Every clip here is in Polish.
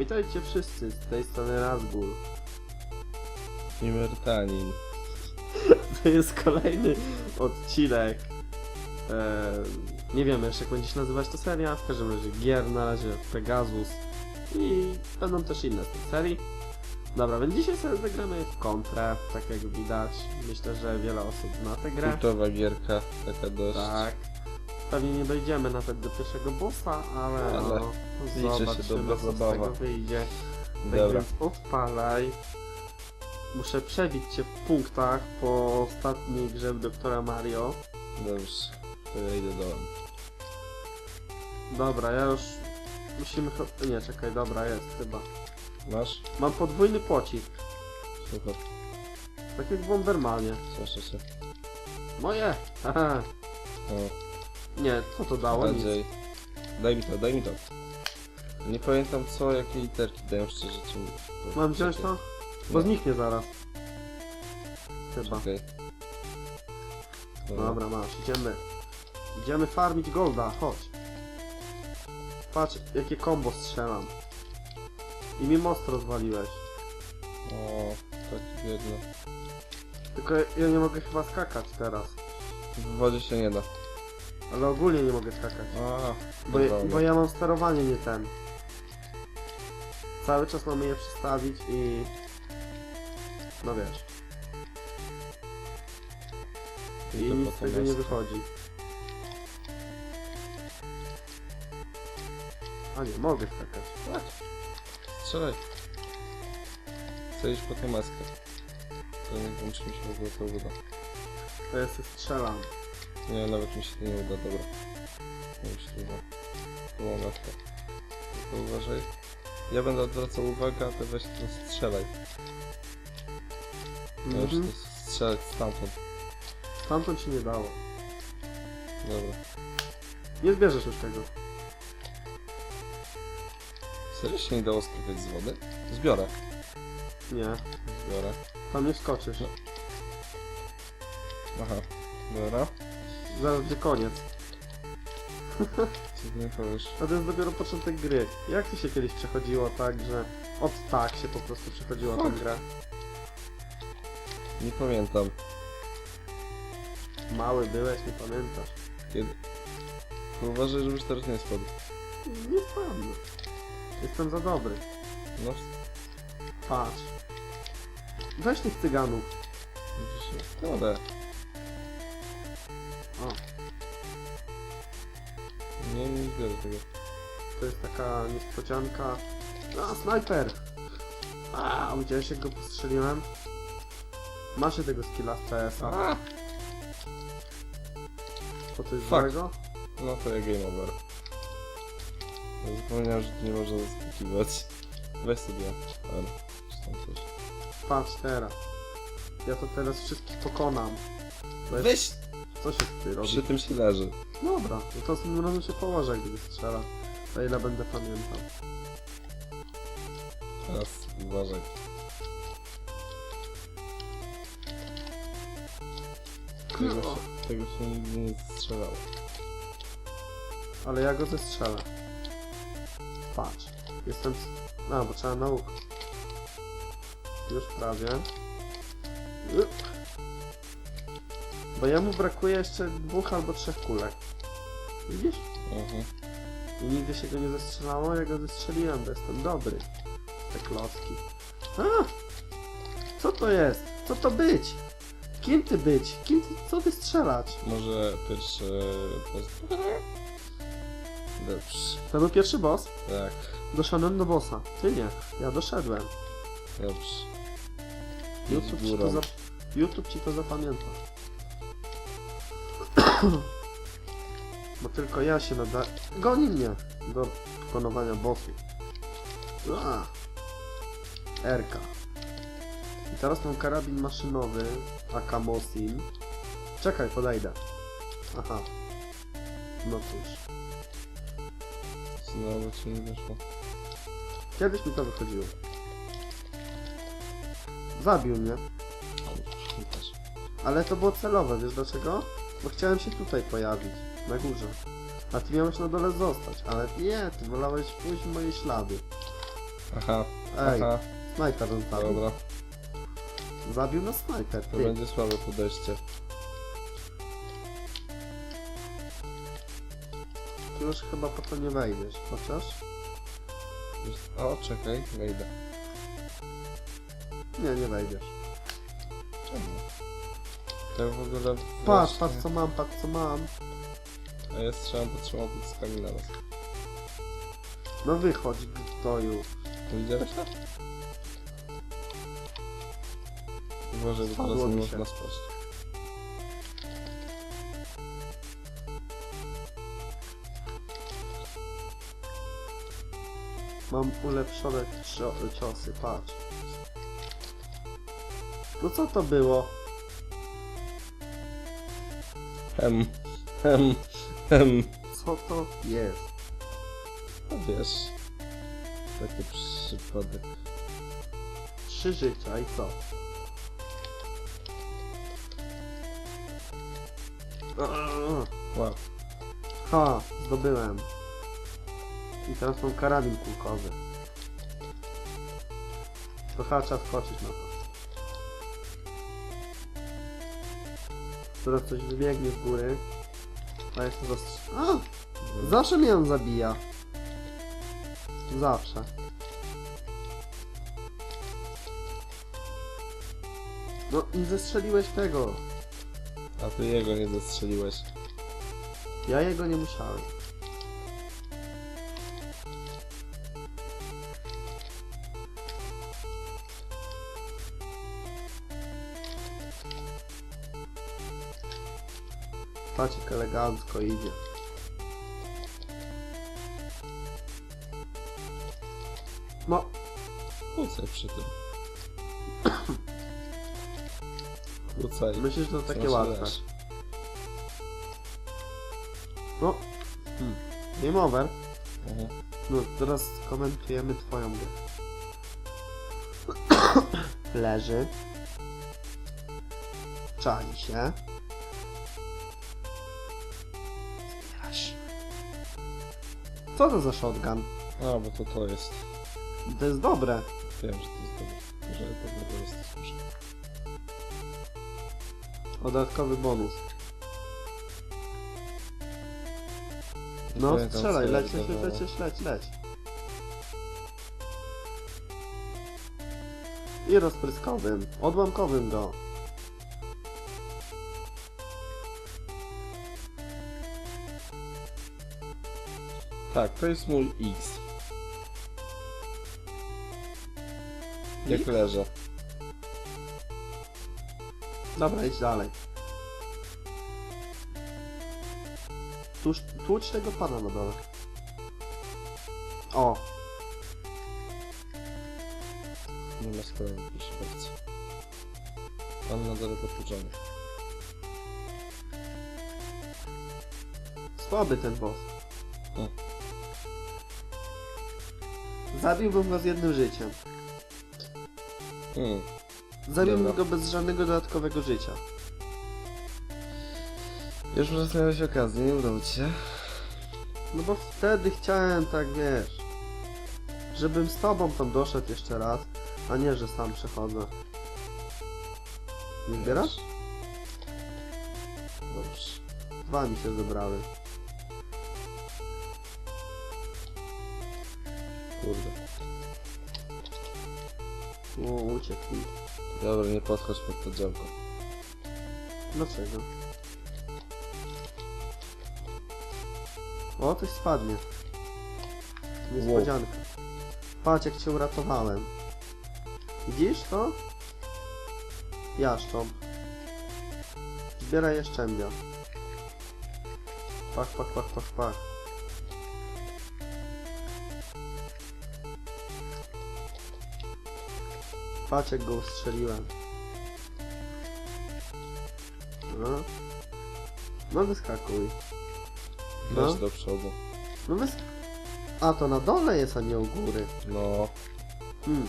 Witajcie wszyscy, z tej strony Razgul. Nimertanin. To jest kolejny odcinek. E, nie wiemy jeszcze jak będzie się nazywać ta seria, w każdym razie gier, na razie Pegasus i będą też inne z tej serii. Dobra, więc dzisiaj sobie zagramy w kontrę, tak jak widać. Myślę, że wiele osób zna tę grę. Kultowa gierka, taka dość. Tak. Pewnie nie dojdziemy nawet do pierwszego bossa, ale, Ale no, liczy się zobaczymy dobra co z zabawa. tego wyjdzie. Tak Dobra. więc odpalaj. Muszę przebić cię w punktach po ostatniej grze Doktora Mario. Dobrze. To ja idę dołem. Dobra, ja już... Musimy... Nie, czekaj, dobra, jest chyba. Masz? Mam podwójny pocisk. Super. Tak jak w Bombermanie. Cieszę się. Moje! Haha. O, Nie, co to dało? Andrzej. Daj mi to, daj mi to. Nie pamiętam co, jakie literki dają szczerze ci. Mam wziąć to? Bo Nie. zniknie zaraz. Chyba. Okej. Dobra, masz, idziemy. Idziemy farmić golda, chodź. Patrz, jakie combo strzelam. I mi most rozwaliłeś. O, tak biedno. Tylko ja nie mogę chyba skakać teraz. W wodzie się nie da. Ale ogólnie nie mogę skakać. Bo, dobra. bo ja mam sterowanie nie ten. Cały czas mamy je przestawić i... No wiesz. I Idę nic po z to tego nie miasto. wychodzi. A nie, mogę skakać. Tak. Strzelaj. Chcę iść po tą maskę. To nie wiem, czy mi się w ogóle to uda. To ja sobie strzelam. Nie, nawet mi się to nie uda, dobra. Tu mam maskę. Tylko uważaj. Ja będę odwracał uwagę, a ty weź strzelaj. Ja już Mhm. to strzelać stamtąd. Stamtąd się nie dało. Dobra. Nie zbierzesz już tego. Serio się nie dało skakać z wody? Zbiorę. Nie. Zbiorę. Tam nie wskoczysz. Aha. Dobra. Zaraz będzie koniec. A to jest dopiero początek gry. Jak to się kiedyś przechodziło tak, że od tak się po prostu przechodziło tę grę? Nie pamiętam. Mały byłeś, nie pamiętasz. Kiedy? Tylko Uważaj, żebyś teraz nie spadł. Nie spadnę. Jestem za dobry. No, Patrz. Weź tych cyganów. widzisz. Dobra. O, Zbiorę tego. to jest taka niespodzianka. A, snajper! A, widziałeś jak go postrzeliłem? Masz się tego skilla z CS-a. To jest Fuck. złego? No to ja game over. Ja zapomniałem, że tu nie można zaskakiwać. Weź sobie. Ale, czy tam coś. Patrz teraz. Ja to teraz wszystkich pokonam. Weź. Co się tutaj robi? Przy tym się leży. Dobra, no to tym razem się położę, gdy strzela. O ile będę pamiętał. Teraz uważaj. Tego No. się, tego się nigdy nie strzelało. Ale ja go zestrzelę. Patrz. Jestem... A, bo trzeba nauk. Już prawie. Bo jemu brakuje jeszcze dwóch albo trzech kulek. Widzisz? Mhm. I nigdy się go nie zestrzelało, ja go zestrzeliłem, bo jestem dobry. Te klocki. A! Co to jest? Co to być? Kim ty być? Kim ty, co ty strzelać? Może pierwszy... Dobrze. To był pierwszy boss? Tak, Doszedłem do bossa. Ty nie. Ja doszedłem. dobrze. Idź YouTube ci, to. YouTube ci to zapamięta. Bo tylko ja się nada... Goni mnie do pokonywania bossów. A. Erka. I teraz mam karabin maszynowy AK Mosin. Czekaj, podejdę. Aha. No cóż. Znowu ci nie wyszło. Kiedyś mi to wychodziło. Zabił mnie. Ale to było celowe, wiesz dlaczego? Bo chciałem się tutaj pojawić, na górze. A ty miałeś na dole zostać, ale nie, ty wolałeś pójść w moje ślady. Aha, Ej, aha, snajper on zabił. dobra. Zabił na snajper, To ty. będzie słabe podejście. Ty już chyba po to nie wejdziesz, chociaż? O, czekaj, wejdę. Nie, nie wejdziesz. Czemu? To w ogóle... Patrz, patrz co mam, patrz co mam. A ja strzelam, to trzymam potyskami na nas. No wychodź, gnoju. To widziałeś to? Uważaj, bo Spadło teraz nie mi się. można. Mam ulepszone cio ciosy, patrz. No co to było? Hem, hem, hem. Co to jest? No wiesz, taki przypadek. Trzy życia i co? Wow. Ha, zdobyłem. I teraz mam karabin kulkowy. To trzeba skoczyć na to. Teraz coś wybiegnie z góry. A jeszcze zastrz... A! Zawsze mnie on zabija. Zawsze. No i zestrzeliłeś tego. A ty jego nie zastrzeliłeś. Ja jego nie musiałem. Pacik elegancko idzie. No, Kłócaj przy tym. Kłócaj. myślę, że to takie Proszę łatwe. leż. No. Hmm. Game over. Mhm. No, teraz komentujemy twoją grę. Leży. Czali się. Co to za shotgun? A, bo to to jest. To jest dobre. Wiem, że to jest dobre. Że to dobre jest. Słyszę. Dodatkowy bonus. No, Pamiętam, strzelaj, co leć, leć, leć, dawało. leć, leć, leć. I rozpryskowym, odłamkowym go. Tak, to jest mój X. Jak X? leżę. Dobra, idź dalej. Tuż, tłucz tego pana na dole. O, Nie ma sprawy, proszę bardzo. Pan na dole potłuczony. słaby ten boss. Zabiłbym go z jednym życiem. Hmm. Zabiłbym Dobra. go bez żadnego dodatkowego życia. Już raz miałeś okazję, nie udało ci się? No bo wtedy chciałem, tak wiesz, żebym z tobą tam doszedł jeszcze raz, a nie, że sam przechodzę. Nie zbierasz? Dobrze. Dwa mi się zebrały. Kurde. O, uciekł mi. Dobra, nie podchodź pod to działko. Dlaczego? O, coś spadnie. Niespodzianka. Patrz jak cię uratowałem. Widzisz to? Jaszcząb. Zbieraj jaszczębia. Pach, pach, pach, pach, pach. Jak go ustrzeliłem. No. No wyskakuj. No. Leż do przodu. No wys... A to na dole jest, a nie u góry. No, Hmm.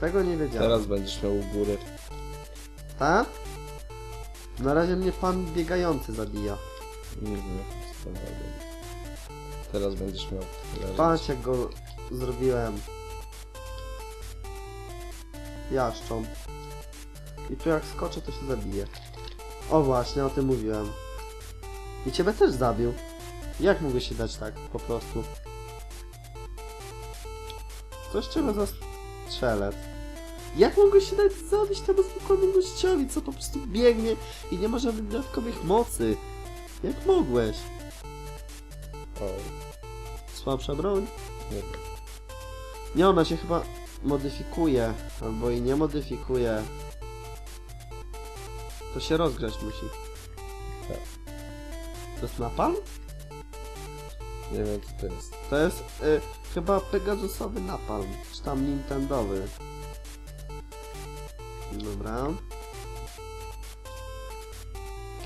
Tego nie wiedziałem. teraz będziesz miał u góry. Tak? Na razie mnie pan biegający zabija. Nie wiem, jak to. Teraz będziesz miał. Patrz jak go zrobiłem jaszcząb. I tu jak skoczę, to się zabije. O właśnie, o tym mówiłem. I ciebie też zabił. Jak mógłby się dać tak, po prostu? Coś czego za strzelec. Jak mogłeś się dać zabić temu zwykłemu gościowi, co po prostu biegnie i nie ma żadnych dodatkowych mocy? Jak mogłeś? Oj, Słabsza broń? nie wiem. Nie, ona się chyba modyfikuje, albo i nie modyfikuje. To się rozgrzać musi. Tak. To jest napalm? Nie wiem co to jest. To jest y, chyba Pegasusowy napalm, czy tam Nintendowy. Dobra.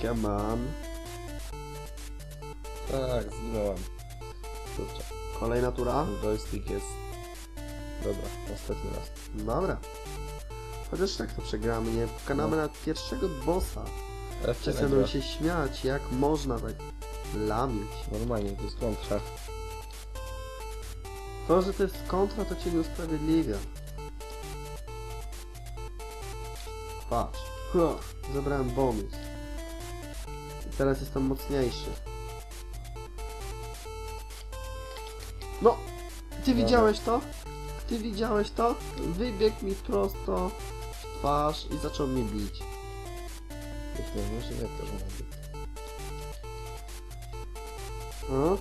Come on. Tak, zginąłem. Kurczę. Kolejna tura. Joystick jest... Dobra, ostatni raz. Dobra. Chociaż tak to przegramy, nie? Pokonamy na pierwszego bossa. Wszyscy będą się śmiać, jak można tak lamić. Normalnie, to jest kontra. To, że to jest kontra, to cię nie usprawiedliwia. Patrz. Huh, Zebrałem bonus. I teraz jestem mocniejszy. No! Ty Dobra. widziałeś to? Ty widziałeś to? Wybiegł mi prosto w twarz i zaczął mnie bić. Myślę, że ja też mogę. No.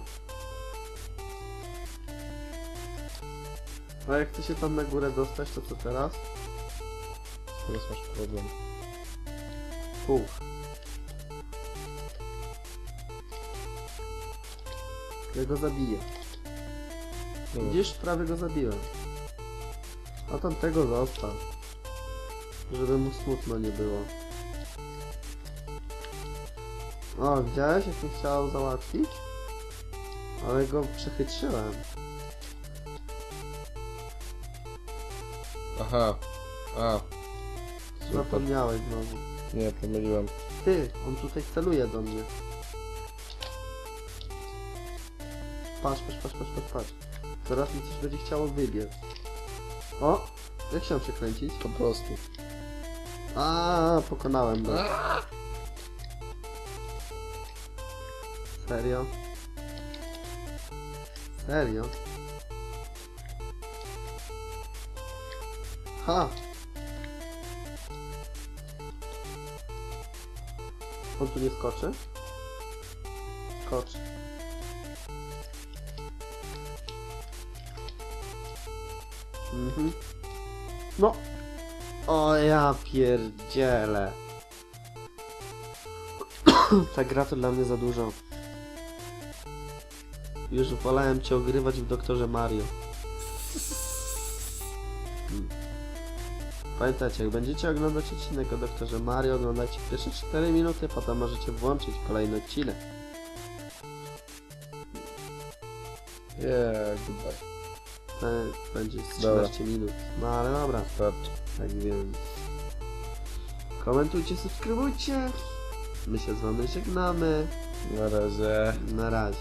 A jak chcę się tam na górę dostać, to co teraz? Teraz masz problem. Pół. Ja go zabiję. No, Widzisz, prawie go zabiłem. A tamtego został. Żeby mu smutno nie było. O, widziałeś jak mnie chciał załatwić? Ale go przechytrzyłem. Aha. A. Super. Zapomniałeś znowu. Nie, pomyliłem. Ty, on tutaj celuje do mnie. Patrz, patrz, patrz, patrz, patrz, patrz. Zaraz mi coś będzie chciało wybiec. O! Jak chciałem przekręcić? Po prostu. A, pokonałem go. Serio? Serio? Ha! On tu nie skoczy? Skocz. Mhm. No! O ja pierdzielę. Ta gra to dla mnie za dużo. Już wolałem cię ogrywać w Doktorze Mario. Hmm. Pamiętajcie, jak będziecie oglądać odcinek o Doktorze Mario, oglądajcie pierwsze 4 minuty, potem możecie włączyć kolejny odcinek. Yeah, goodbye. To będzie z Dobra. 13 minut. No ale dobra, Starczy. tak więc. Komentujcie, subskrybujcie. My się z wami żegnamy. Na razie. Na razie.